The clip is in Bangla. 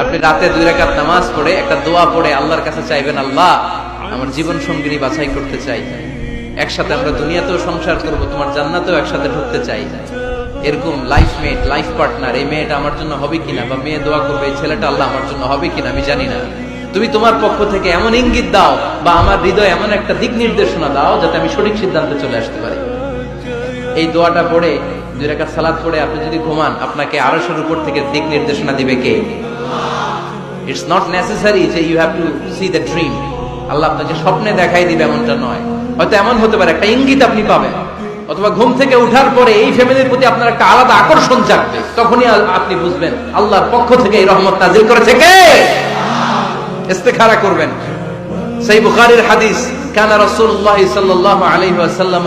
আপনি রাতে দুই রাকাত নামাজ পড়ে একটা দোয়া পড়ে আল্লাহর কাছে চাইবেন, আল্লাহ, আমার জীবন সঙ্গিনী বাছাই করতে চাই। একসাথে আমরা দুনিয়াতেও সংসার করব, তোমার জান্নাতেও একসাথে ঢুকতে চাই। এরকম লাইফ মেট লাইফ পার্টনার এই মেয়েটা আমার জন্য হবে কিনা বা মেয়ে দোয়া করবে, এই ছেলেটা আল্লাহ আমার জন্য হবে কিনা আমি জানি না। তুমি তোমার পক্ষ থেকে এমন ইঙ্গিত দাও বা আমার হৃদয় এমন একটা দিক নির্দেশনা দাও যাতে আমি সঠিক সিদ্ধান্তে চলে আসতে পারি। এই দোয়াটা পড়ে, দুই রাকাত সালাদ পড়ে আপনি যদি ঘুমান, আপনাকে আরশের উপর থেকে দিক নির্দেশনা দিবে কে? ইটস নট নেসেসারি যে you have to see the dream Allah আপনাকে স্বপ্নে দেখাই দিবে এমনটা নয়। হয়তো এমন হতে পারে, একটা ইঙ্গিত আপনি পাবেন। অথবা ঘুম থেকে উঠার পরে এই ফ্যামিলির প্রতি আপনার একটা আলাদা আকর্ষণ জাগবে। তখনই আপনি বুঝবেন, আল্লাহর পক্ষ থেকে এই রহমত নাজিল করেছে কে? ইস্তেখারা করবেন। সেই বুখারীর হাদিস, কান রাসূলুল্লাহ সাল্লাল্লাহু আলাইহি ওয়াসাল্লাম